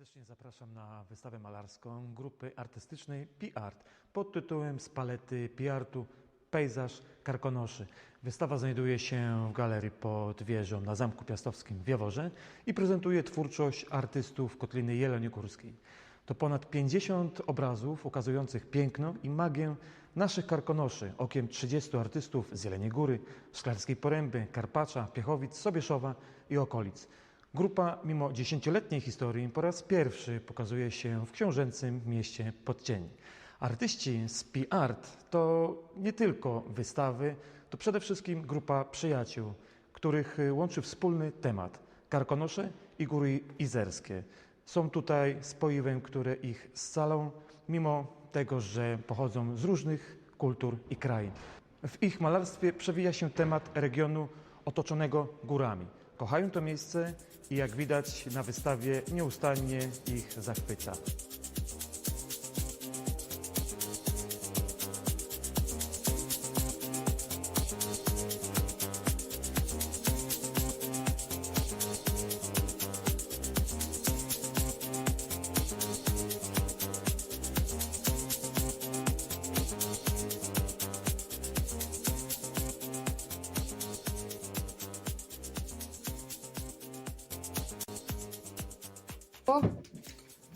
Serdecznie zapraszam na wystawę malarską grupy artystycznej P-Art pod tytułem Z palety P-Artu Pejzaż Karkonoszy. Wystawa znajduje się w galerii pod wieżą na Zamku Piastowskim w Jaworze i prezentuje twórczość artystów Kotliny Jeleniogórskiej. To ponad 50 obrazów ukazujących piękno i magię naszych karkonoszy okiem 30 artystów z Jeleniej Góry, Szklarskiej Poręby, Karpacza, Piechowic, Sobieszowa i okolic. Grupa, mimo dziesięcioletniej historii, po raz pierwszy pokazuje się w książęcym mieście Podcień. Artyści z P-Art to nie tylko wystawy, to przede wszystkim grupa przyjaciół, których łączy wspólny temat Karkonosze i Góry Izerskie. Są tutaj spoiwem, które ich scalą, mimo tego, że pochodzą z różnych kultur i krain. W ich malarstwie przewija się temat regionu otoczonego górami. Kochają to miejsce i jak widać na wystawie nieustannie ich zachwyca.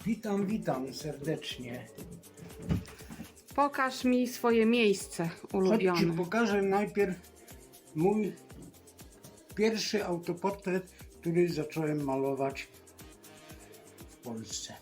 Witam, witam serdecznie. pokaż mi swoje miejsce ulubione. pokażę najpierw mój pierwszy autoportret, który zacząłem malować w Polsce.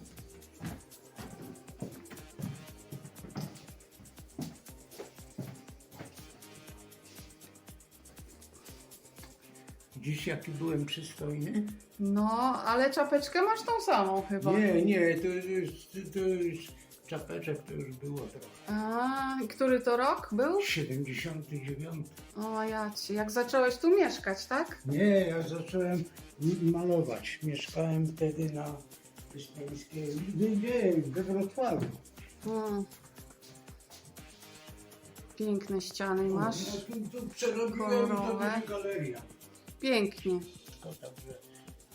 Jaki byłem przystojny? No, ale czapeczkę masz tą samą chyba. Nie, nie, to już, to już czapeczek to już było trochę. A, który to rok był? 79. O, ja ci, jak zacząłeś tu mieszkać, tak? Nie, ja zacząłem m- malować. Mieszkałem wtedy na Wyspiańskiej, nie, nie, we Wrocławiu. Mm. Piękne ściany masz. No, tu, tu przerobiłem to kolorowe. będzie galeria. Pięknie. To także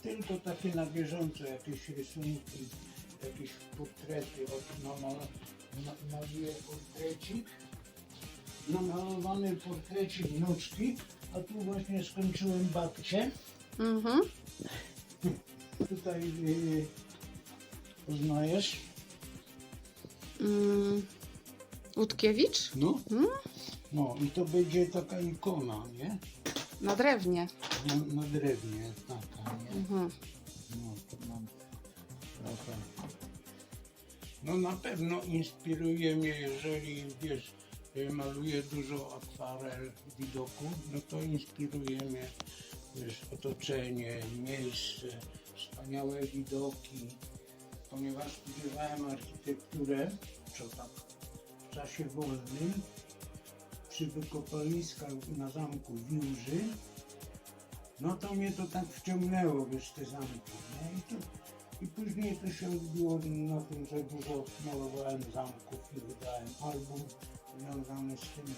tylko takie na bieżąco jakieś rysunki, jakieś portrety. Od namala, na, maluję portrecik, namalowany portrecik wnuczki, a tu właśnie skończyłem babcię. Mhm. Tutaj yy, poznajesz? Mm. Łódkiewicz? No. Mm? No i to będzie taka ikona, nie? Na drewnie. Na, na drewnie taka, nie? Mhm. No to mam trochę. No na pewno inspiruje mnie, jeżeli wiesz, y, maluję dużo akwarel widoku, no to inspiruje mnie wiesz, otoczenie, miejsce, wspaniałe widoki. Ponieważ studiowałem architekturę, co tak w czasie wolnym, przy wykopaliskach na zamku Wiłży, no to mnie to tak wciągnęło, wiesz, te zamki? I, to, I później to się odbiło na tym, że dużo malowałem zamków i wydałem album związany z tym.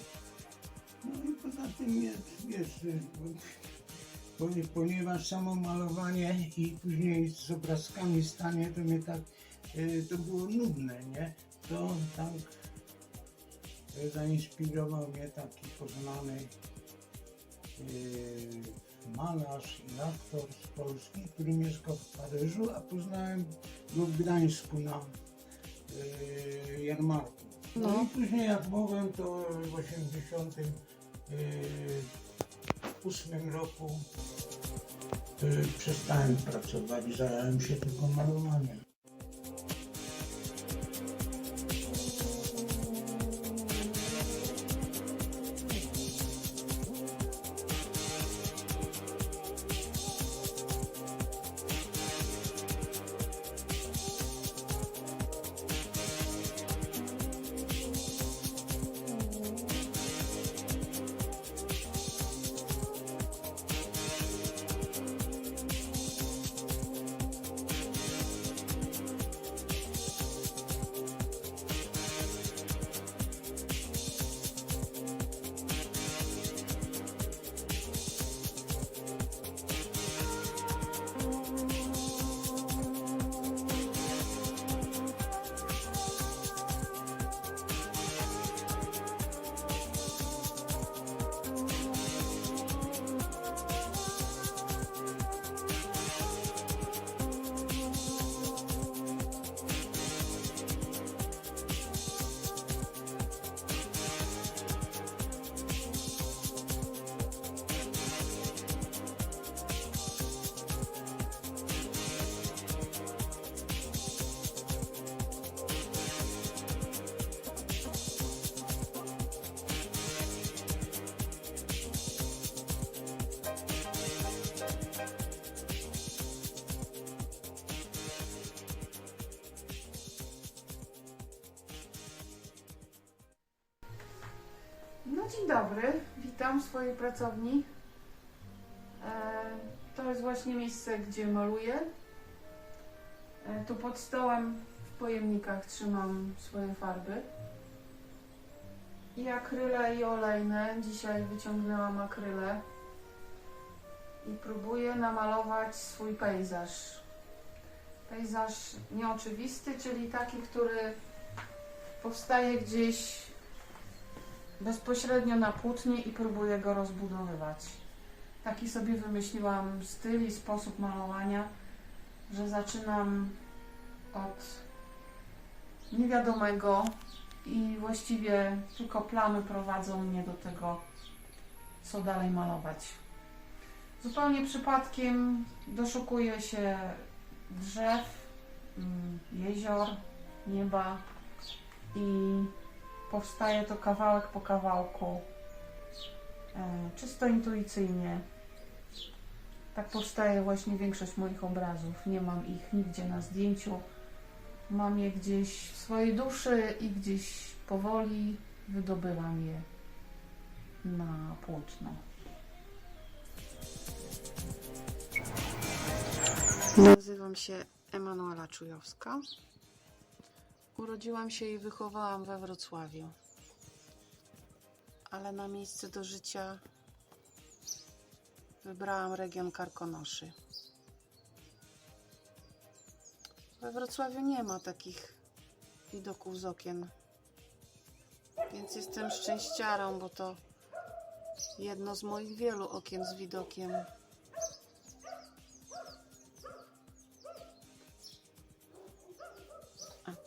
No i poza tym, jest, wiesz, poni- ponieważ samo malowanie i później z obrazkami stanie, to mnie tak, y, to było nudne, nie? To tak y, zainspirował mnie taki poznany yy, malarz i aktor z Polski, który mieszkał w Paryżu, a poznałem go w Gdańsku na yy, jarmarku. No. No. i później jak mogłem, to w 88 roku yy, przestałem pracować, zająłem się tylko malowaniem. Dzień dobry, witam w swojej pracowni. E, to jest właśnie miejsce, gdzie maluję. E, tu pod stołem w pojemnikach trzymam swoje farby. I akryle i olejne. Dzisiaj wyciągnęłam akryle i próbuję namalować swój pejzaż. Pejzaż nieoczywisty, czyli taki, który powstaje gdzieś bezpośrednio na płótnie i próbuję go rozbudowywać. Taki sobie wymyśliłam styl i sposób malowania, że zaczynam od niewiadomego i właściwie tylko plamy prowadzą mnie do tego, co dalej malować. Zupełnie przypadkiem doszukuję się drzew, mm, jezior, nieba i powstaje to kawałek po kawałku, e, czysto intuicyjnie. Tak powstaje właśnie większość moich obrazów. Nie mam ich nigdzie na zdjęciu. Mam je gdzieś w swojej duszy i gdzieś powoli wydobywam je na płótno. Nazywam się Emanuela Czujowska. Urodziłam się i wychowałam we Wrocławiu. Ale na miejsce do życia wybrałam region Karkonoszy. We Wrocławiu nie ma takich widoków z okien. Więc jestem szczęściarą, bo to jedno z moich wielu okien z widokiem.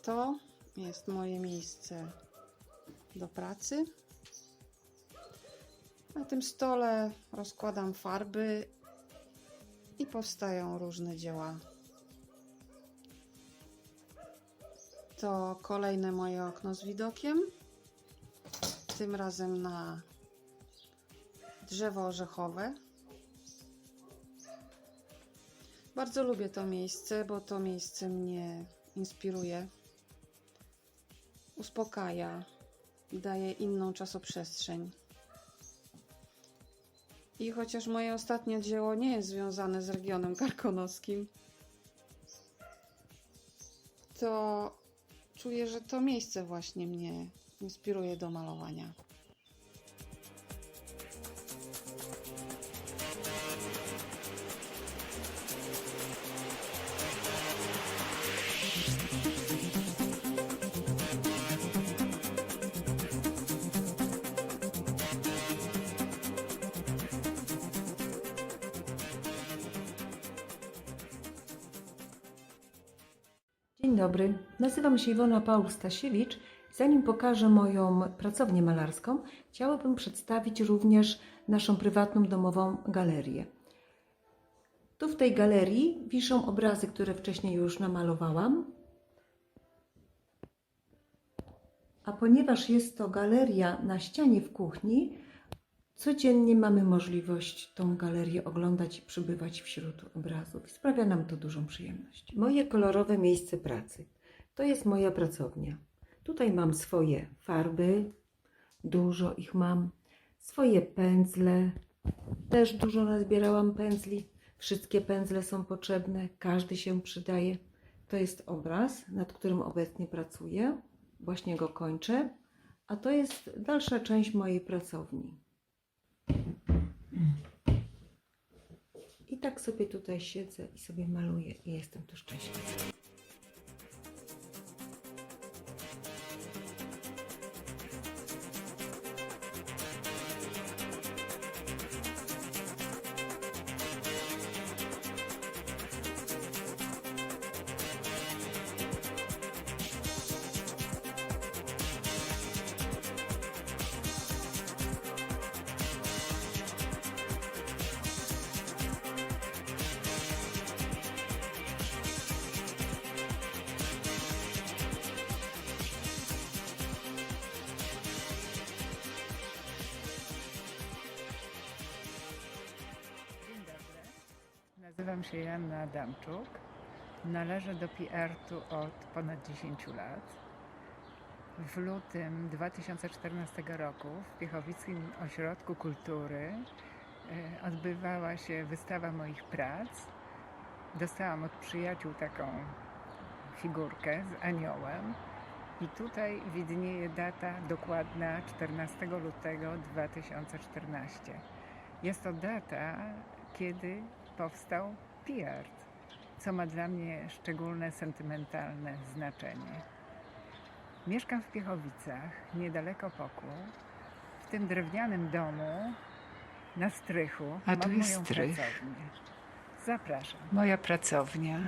To jest moje miejsce do pracy. Na tym stole rozkładam farby i powstają różne dzieła. To kolejne moje okno z widokiem. Tym razem na drzewo orzechowe. Bardzo lubię to miejsce, bo to miejsce mnie inspiruje, uspokaja, daje inną czasoprzestrzeń. I chociaż moje ostatnie dzieło nie jest związane z regionem karkonoskim, to czuję, że to miejsce właśnie mnie inspiruje do malowania. Dobry, nazywam się Iwona Paul-Stasiewicz. Zanim pokażę moją pracownię malarską, chciałabym przedstawić również naszą prywatną domową galerię. Tu w tej galerii wiszą obrazy, które wcześniej już namalowałam. A ponieważ jest to galeria na ścianie w kuchni, codziennie mamy możliwość tą galerię oglądać i przybywać wśród obrazów. Sprawia nam to dużą przyjemność. Moje kolorowe miejsce pracy to jest moja pracownia. Tutaj mam swoje farby, dużo ich mam, swoje pędzle, też dużo nazbierałam pędzli. Wszystkie pędzle są potrzebne, każdy się przydaje. To jest obraz, nad którym obecnie pracuję. Właśnie go kończę. A to jest dalsza część mojej pracowni. I tak sobie tutaj siedzę i sobie maluję i jestem tu szczęśliwa. Nazywam się Joanna Adamczuk. Należę do PRT-u od ponad 10 lat. w lutym 2014 roku w Piechowickim Ośrodku Kultury e, odbywała się wystawa moich prac. Dostałam od przyjaciół taką figurkę z aniołem i tutaj widnieje data dokładna 14 lutego 2014. Jest to data, kiedy powstał PIART, co ma dla mnie szczególne sentymentalne znaczenie. Mieszkam w Piechowicach, niedaleko Poku, w tym drewnianym domu na strychu. A tu jest moją strych. pracownię. Zapraszam. Moja pracownia.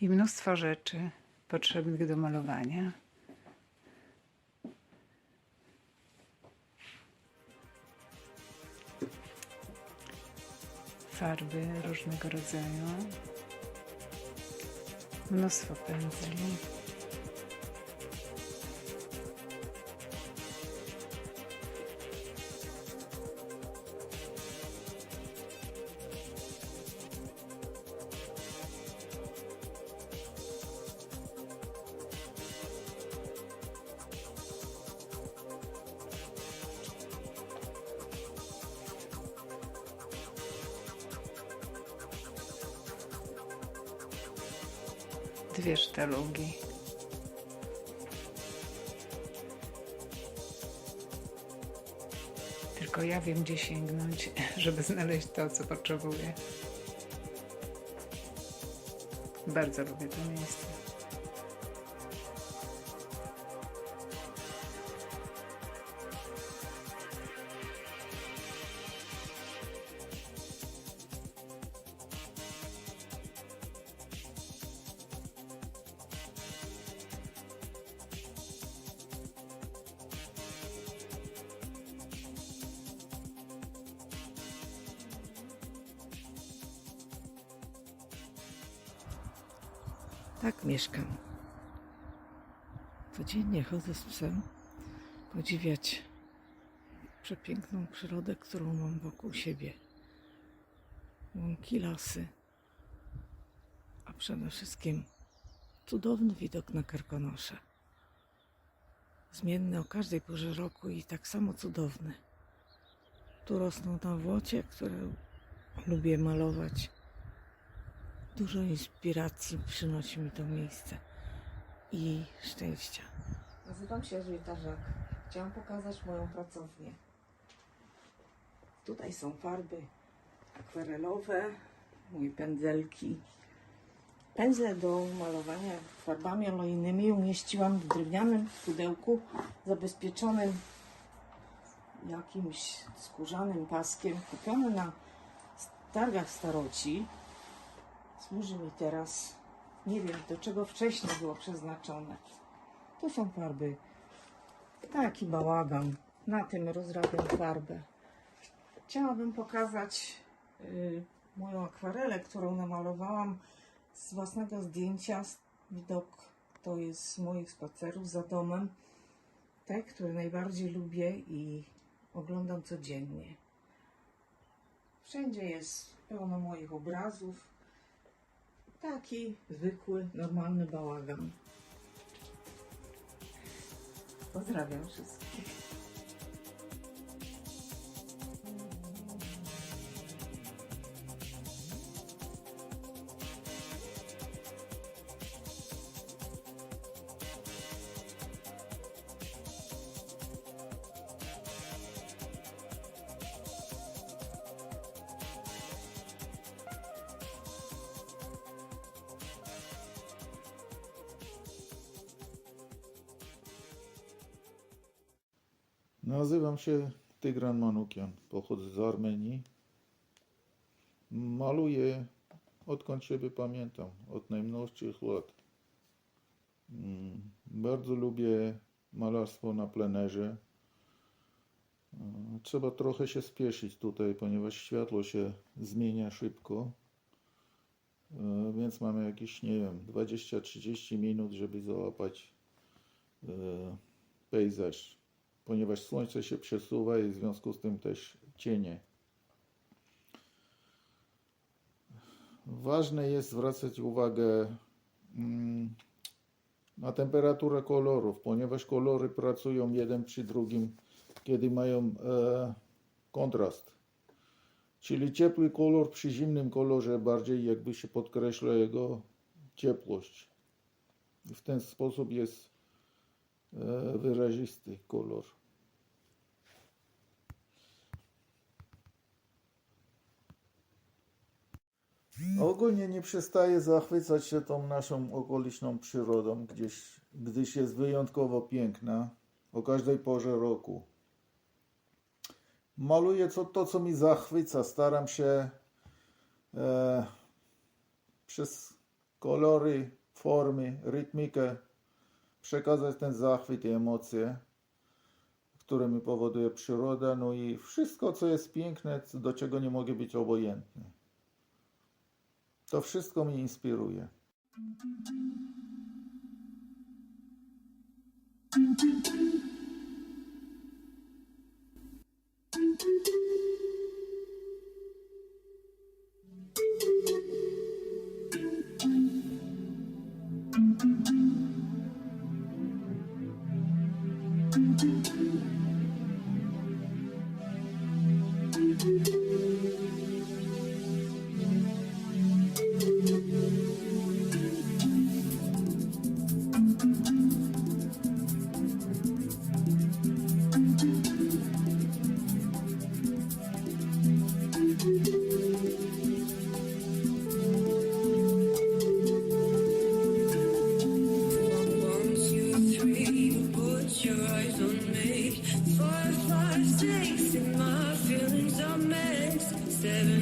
I mnóstwo rzeczy potrzebnych do malowania. Farby różnego rodzaju. Mnóstwo pędzli. Sztalugi. Tylko ja wiem, gdzie sięgnąć, żeby znaleźć to, co potrzebuję. Bardzo lubię to miejsce. Tak mieszkam. Codziennie chodzę z psem podziwiać przepiękną przyrodę, którą mam wokół siebie. Łąki, lasy, a przede wszystkim cudowny widok na Karkonosze. Zmienny o każdej porze roku i tak samo cudowny. Tu rosną tam włocie, które lubię malować. Dużo inspiracji przynosi mi to miejsce i szczęścia. Nazywam się Elżbieta Żak. Chciałam pokazać moją pracownię. Tutaj są farby akwarelowe, moje pędzelki. Pędzle do malowania farbami olejnymi umieściłam w drewnianym pudełku zabezpieczonym jakimś skórzanym paskiem kupione na targach staroci służy mi teraz. Nie wiem, do czego wcześniej było przeznaczone. To są farby. Taki bałagan. Na tym rozrabiam farbę. Chciałabym pokazać y, moją akwarelę, którą namalowałam z własnego zdjęcia. Widok to jest z moich spacerów za domem. Te, które najbardziej lubię i oglądam codziennie. Wszędzie jest pełno moich obrazów. Taki zwykły, normalny bałagan. Pozdrawiam wszystkich. Nazywam się Tygran Manukian, pochodzę z Armenii. Maluję odkąd siebie pamiętam, od najmłodszych lat. Mm, Bardzo lubię malarstwo na plenerze. E, Trzeba trochę się spieszyć tutaj, ponieważ światło się zmienia szybko. E, Więc mamy jakieś, nie wiem, 20-30 minut, żeby załapać e, pejzaż ponieważ słońce się przesuwa i w związku z tym też cienie. Ważne jest zwracać uwagę mm, na temperaturę kolorów, ponieważ kolory pracują jeden przy drugim, kiedy mają e, kontrast. Czyli ciepły kolor przy zimnym kolorze bardziej jakby się podkreśla jego ciepłość. W ten sposób jest e, wyrazisty kolor. Ogólnie nie przestaję zachwycać się tą naszą okoliczną przyrodą, gdzieś, gdyż jest wyjątkowo piękna o każdej porze roku. Maluję co, to, co mi zachwyca. Staram się e, przez kolory, formy, rytmikę przekazać ten zachwyt i emocje, które mi powoduje przyroda, no i wszystko, co jest piękne, do czego nie mogę być obojętny. To wszystko mnie inspiruje. One, Seven,